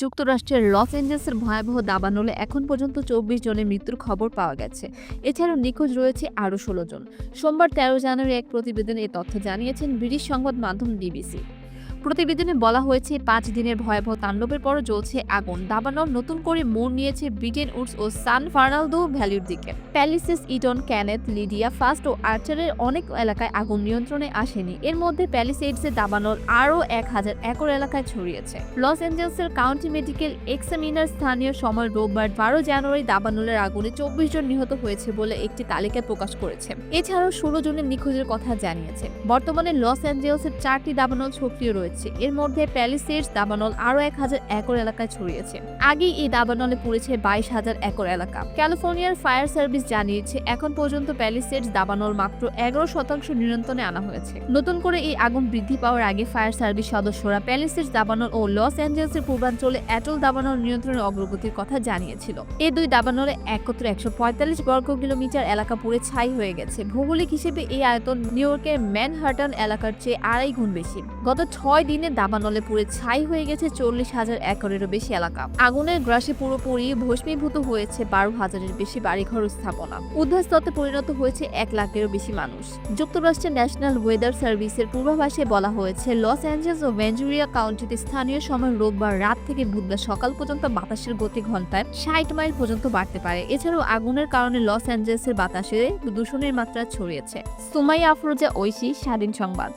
যুক্তরাষ্ট্রের লস এঞ্জেলসের ভয়াবহ দাবানলে এখন পর্যন্ত চব্বিশ জনের মৃত্যুর খবর পাওয়া গেছে। এছাড়াও নিখোঁজ রয়েছে আরও ষোলো জন। সোমবার তেরো জানুয়ারি এক প্রতিবেদনে এ তথ্য জানিয়েছেন ব্রিটিশ সংবাদ মাধ্যম ডিবিসি প্রতিবেদনে বলা হয়েছে, পাঁচ দিনের ভয়াবহ তাণ্ডবের পরও জ্বলছে আগুন। দাবানল নতুন করে মোড় নিয়েছে ব্রিটেন উডস ও সান ফার্নালদো ভ্যালির দিকে। প্যালিসেস, ইটন ক্যানেথ লিডিয়া, ফাস্ট ও আর্চারের অনেক এলাকায় আগুন নিয়ন্ত্রণে আসেনি। এর মধ্যে প্যালিসেডসে দাবানল আরও এক হাজার একর এলাকায় ছড়িয়েছে। লস অ্যাঞ্জেলসের কাউন্টি মেডিকেল এক্সামিনার স্থানীয় সময় রোববার বারো জানুয়ারি দাবানলের আগুনে চব্বিশ জন নিহত হয়েছে বলে একটি তালিকা প্রকাশ করেছে। এছাড়াও ষোলো জনের নিখোঁজের কথা জানিয়েছে। বর্তমানে লস অ্যাঞ্জেলসের চারটি দাবানল সক্রিয় রয়েছে। এর মধ্যে প্যালিসেডস দাবানল আরও এক হাজার একর এলাকায় ছড়িয়েছে। আগেই এই দাবানলে পড়েছে বাইশ হাজার একর এলাকা। ক্যালিফোর্নিয়ার ফায়ার সার্ভিস জানিয়েছে, এখন পর্যন্ত প্যালিসেডস দাবানল মাত্র এগারো শতাংশ নিয়ন্ত্রণে আনা হয়েছে। নতুন করে এই আগুন বৃদ্ধি পাওয়ার আগে ফায়ার সার্ভিস সদস্যরা প্যালিসেডস দাবানল ও লস অ্যাঞ্জেলসের পূর্বাঞ্চলে অ্যাটল দাবানল নিয়ন্ত্রণের অগ্রগতির কথা জানিয়েছিল। এই দুই দাবানলে একত্রে একশো পঁয়তাল্লিশ বর্গ কিলোমিটার এলাকা পুড়ে ছাই হয়ে গেছে। ভৌগোলিক হিসেবে এই আয়তন নিউ ইয়র্কের ম্যানহাটন এলাকার চেয়ে আড়াই গুণ বেশি। গত ছয় দিনে দাবানলে পুড়ে ছাই হয়ে গেছে চল্লিশ হাজার একরেরও বেশি এলাকা। আগুনের গ্রাসে পুরোপুরি ভস্মীভূত হয়েছে বারো হাজারের বেশি বাড়িঘর স্থাপনা। উদ্ধারস্ততে পরিণত হয়েছে এক লাখেরও বেশি মানুষ। যুক্তরাষ্ট্রের ন্যাশনাল ওয়েদার সার্ভিসের পূর্বাভাসে বলা হয়েছে, লস অ্যাঞ্জেলস ও ভেঞ্জুরিয়া কাউন্টিতে স্থানীয় সময় রোববার রাত থেকে বুধবার সকাল পর্যন্ত বাতাসের গতি ঘন্টায় ষাট মাইল পর্যন্ত বাড়তে পারে। এছাড়াও আগুনের কারণে লস অ্যাঞ্জেলসের বাতাসে দূষণের মাত্রা ছড়িয়েছে। সুমাইয়া আফরোজা, ঐশী, স্বাধীন সংবাদ।